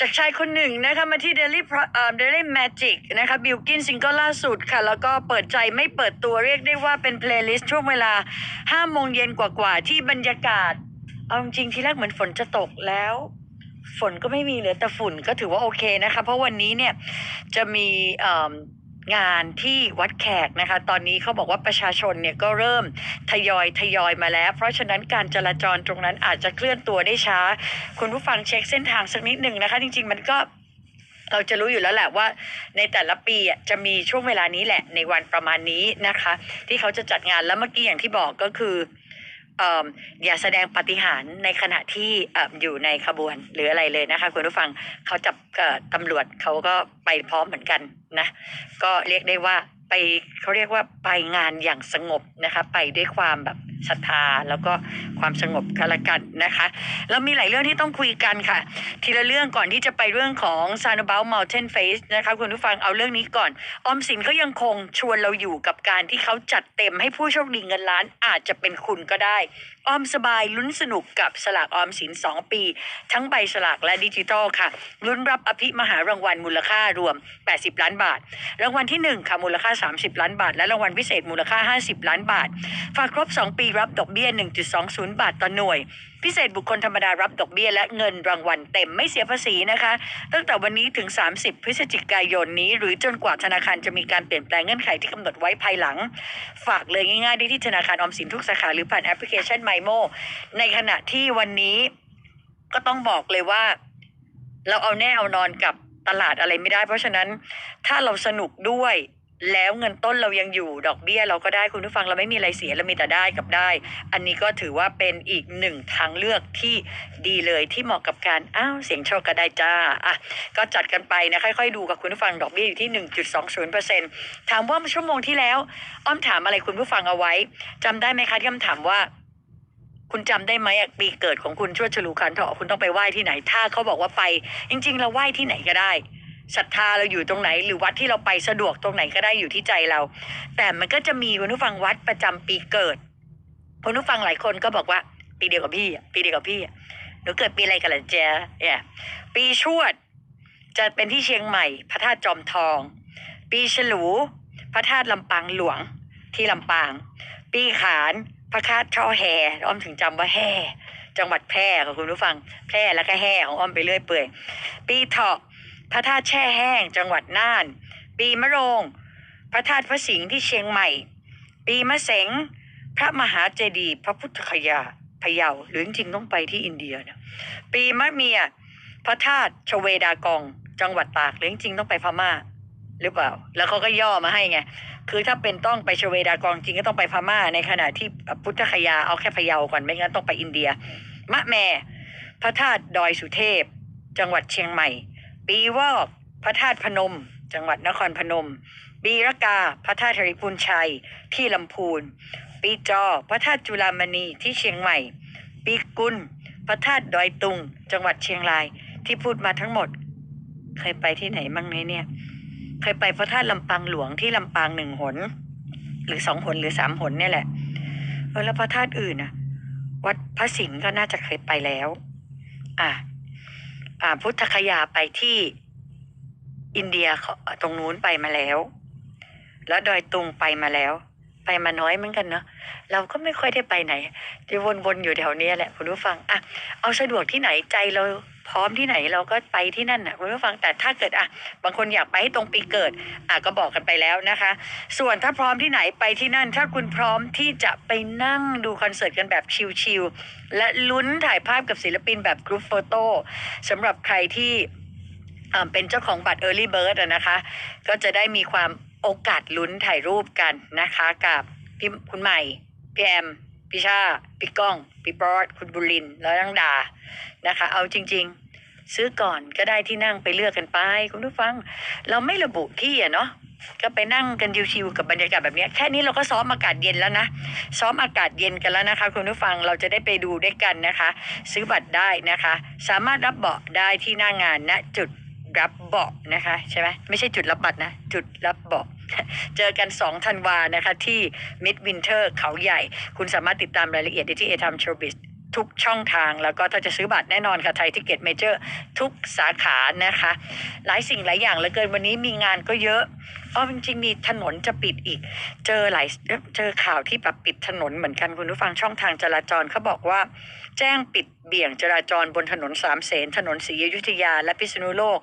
จากชายคนหนึ่งนะคะมาที่ Daily Pro- เอ่อ Daily Magic นะคะบิลกินซิงเกิลล่าสุดค่ะ แล้วก็เปิดใจไม่เปิดตัวเรียกได้ว่าเป็นเพลย์ลิสต์ช่วงเวลา5โมงเย็นกว่าๆ ที่บรรยากาศ เอาจริงๆที่แรกเหมือนฝนจะตกแล้ว ฝนก็ไม่มีเหลือแต่ฝุ่นก็ถือว่าโอเคนะคะ เพราะวันนี้เนี่ยจะมีเอิ่ม งานที่วัดแขกนะคะ ตอนนี้เขาบอกว่าประชาชนเนี่ยก็เริ่มทยอยทยอยมาแล้ว เพราะฉะนั้นการจราจรตรงนั้นอาจจะเคลื่อนตัวได้ช้า คุณผู้ฟังเช็คเส้นทางสักนิดหนึ่งนะคะ จริง ๆ มันก็เราจะรู้อยู่แล้วแหละว่าในแต่ละปีจะมีช่วงเวลานี้แหละในวันประมาณนี้นะคะ ที่เขาจะจัดงานแล้วเมื่อกี้อย่างที่บอกก็คือ อย่าแสดงปฏิหารในขณะที่อยู่ในขบวนหรืออะไรเลยนะคะคุณผู้ฟังเขาจับตำรวจเขาก็ไปพร้อมเหมือนกันนะ ก็เรียกได้ว่าไปเขาเรียกว่าไปงานอย่างสงบนะคะ ไปด้วยความแบบ ศรัทธาแล้วก็ความสงบก็แล้วกันนะคะ แล้วมีหลายเรื่องที่ต้องคุยกันค่ะ ทีละเรื่องก่อนที่จะไปเรื่องของ s a n a b o u t Mountain Face นะคะคุณผู้ฟังเอาเรื่องนี้ก่อน ออมสินก็ยังคงชวนเราอยู่กับการที่เขาจัดเต็มให้ผู้โชคดีเงินล้านอาจจะเป็นคุณก็ได้ ออมสบายลุ้นสนุกกับสลากออมสิน 2 ปี ทั้งใบสลากและดิจิทัลค่ะลุ้นรับอภิมหารางวัลมูลค่ารวม 80 ล้านบาท รางวัลที่ 1 ค่ะมูลค่า 30 ล้านบาท และรางวัลพิเศษมูลค่า 50 ล้านบาท ฝากครบ 2 ปีรับดอกเบี้ย 1.20 บาทต่อหน่วย พิเศษบุคคลธรรมดารับดอกเบี้ยและเงินรางวัลเต็มไม่เสียภาษีนะคะ ตั้งแต่วันนี้ถึง 30 พฤศจิกายนนี้ หรือจนกว่าธนาคารจะมีการเปลี่ยนแปลงเงื่อนไขที่กำหนดไว้ภายหลัง ฝากเลยง่ายๆได้ที่ธนาคารออมสินทุกสาขาหรือผ่านแอปพลิเคชัน m มโมในขณะที่วันนี้ก็ต้องบอกเลยว่า เราเอาแน่เอานอนกับตลาดอะไรไม่ได้ เพราะฉะนั้นถ้าเราสนุกด้วย แล้วเงินต้นเรายังอยู่ดอกเบี้ยเราก็ได้คุณผู้ฟังเราไม่มีอะไรเสียเรามีแต่ได้กับได้ อันนี้ก็ถือว่าเป็นอีกหนึ่งทางเลือกที่ดีเลยที่เหมาะกับการอ้าวเสียงโชคก็ได้จ้าอะก็จัดกันไปนะค่อยๆดูกับคุณผู้ฟังดอกเบี้ยอยู่ที่ 1.20%ถามว่าชั่วโมงที่แล้วอ้อมถามอะไรคุณผู้ฟังเอาไว้จำได้ไหมคะที่อ้อมถามว่าคุณจำได้ไหมปีเกิดของคุณชวดฉลูคันเถาะคุณต้องไปไหว้ที่ไหน ถ้าเขาบอกว่าไป จริง ๆ เราไหว้ที่ไหนก็ได้ ศรัทธาเราอยู่ตรงไหน หรือวัดที่เราไปสะดวกตรงไหนก็ได้อยู่ที่ใจเรา แต่มันก็จะมีคุณผู้ฟังวัดประจำปีเกิดคุณผู้ฟังหลายคนก็บอกว่า ปีเดียวกับพี่ปีเดียวกับพี่หนูเกิดปีอะไรกันล่ะเจ๊เนี่ยปีชวด จะเป็นที่เชียงใหม่ พระธาตุจอมทอง ปีฉลู พระธาตุลำปางหลวงที่ลำปาง ปีขานพระธาตุช่อแฮอ้อมถึงจำว่าแห่จังหวัดแพร่ค่ะคุณผู้ฟัง แพร่แล้วก็แห่ของอ้อมไปเรื่อยเปื่อย ปีเถาะ พระธาตุแช่แห้งจังหวัดน่าน ปีมะโรง พระธาตุพระสิงห์ที่เชียงใหม่ ปีมะเสงพระมหาเจดีย์พระพุทธคยาพะเยาหรือจริงต้องไปที่อินเดียนะปีมะเมีย พระธาตุชเวดากอง จังหวัดตากหรือจริงต้องไปพม่าหรือเปล่า แล้วเขาก็ย่อมาให้ไง คือถ้าเป็นต้องไปชเวดากองจริงก็ต้องไปพม่า ในขณะที่พุทธคยาเอาแค่พะเยาก่อนไม่งั้นต้องไปอินเดีย มะแม่ พระธาตุดอยสุเทพ จังหวัดเชียงใหม่ ปีวอกพระธาตุพนม จังหวัดนครพนม ปีรกา พระธาตุธริพุนชัย ที่ลำพูน ปีจอ พระธาตุจุลามณีที่เชียงใหม่ ปีกุลพระธาตุดอยตุง จังหวัดเชียงรายที่พูดมาทั้งหมด เคยไปที่ไหนบ้างไหมเนี่ย เคยไปพระธาตุลำปางหลวงที่ลำปางหนึ่งหน หรือสองหนหรือสามหนเนี่ยแหละแล้วพระธาตุอื่นนะวัดพระสิงห์ก็น่าจะเคยไปแล้ว อะ พุทธคยาไปที่อินเดียตรงนู้นไปมาแล้ว แล้วดอยตุงไปมาแล้ว ไปมาน้อยเหมือนกันเนาะเราก็ไม่ค่อยได้ไปไหนจะวนๆอยู่แถวนี้แหละคุณผู้ฟังอะเอาสะดวกที่ไหนใจเรา พร้อมที่ไหนเราก็ไปที่นั่นนะคุณผู้ฟังแต่ถ้าเกิดอะบางคนอยากไปให้ตรงปีเกิดอะก็บอกกันไปแล้วนะคะ ส่วนถ้าพร้อมที่ไหนไปที่นั่น ถ้าคุณพร้อมที่จะไปนั่งดูคอนเสิร์ตกันแบบชิลๆและลุ้นถ่ายภาพกับศิลปินแบบกรุ๊ปโฟโต้สำหรับใครที่เป็นเจ้าของบัตร Early Bird นะคะ ก็จะได้มีความโอกาสลุ้นถ่ายรูปกันนะคะ กับพี่คุณใหม่พี่แอม พี่ชาพี่ก้องพี่ปอดคุณบุรินทร์แล้วนังดานะคะ เอาจริง ๆ ซื้อก่อนก็ได้ที่นั่งไปเลือกกันไปคุณผู้ฟัง เราไม่ระบุที่อะเนาะก็ไปนั่งกันชิวๆกับบรรยากาศแบบเนี้ยแค่นี้เราก็ซ้อมอากาศเย็นแล้วนะ ซ้อมอากาศเย็นกันแล้วนะคะ คุณผู้ฟังเราจะได้ไปดูด้วยกันนะคะ ซื้อบัตรได้นะคะ สามารถรับเบาะได้ที่หน้างานณจุดรับเบาะนะคะใช่ไหมไม่ใช่จุดรับบัตรนะ จุดรับเบาะ เจอกัน2ธันวานะคะที่มิดวินเทอร์เขาใหญ่ คุณสามารถติดตามรายละเอียดได้ที่เอทัมโชบิสทุกช่องทางแล้วก็ถ้าจะซื้อบัตรแน่นอนค่ะไทยทิเก็ตเมเจอร์ทุกสาขานะคะ หลายสิ่งหลายอย่างเหลือเกินวันนี้มีงานก็เยอะอ้อจริงๆมีถนนจะปิดอีก เจอหลายเจอข่าวที่แบบปิดถนนเหมือนกันคุณผู้ฟังช่องทางจราจรเขาบอกว่า แจ้งปิดเบี่ยงจราจรบนถนนสามเสนถนนศรีอยุธยา และพิษณุโลก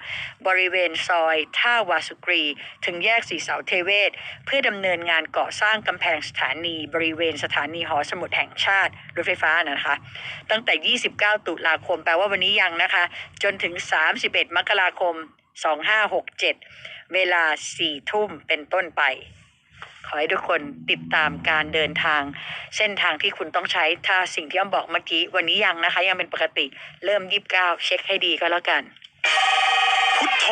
บริเวณซอย ท่าวาสุกรี ถึงแยกสีเสาเทเวศ เพื่อดำเนินงานก่อสร้างกำแพงสถานีบริเวณสถานีหอสมุดแห่งชาติ รถไฟฟ้านะคะ ตั้งแต่ 29 ตุลาคม แปลว่าวันนี้ยังนะคะ จนถึง 31 มกราคม 2567 เวลา 4 ทุ่มเป็นต้นไป ขอให้ทุกคนติดตามการเดินทาง เส้นทางที่คุณต้องใช้ถ้าสิ่งที่อ้อมบอกเมื่อกี้ วันนี้ยังนะคะ ยังเป็นปกติ เริ่ม29เช็คให้ดีก็แล้วกัน พุทโธ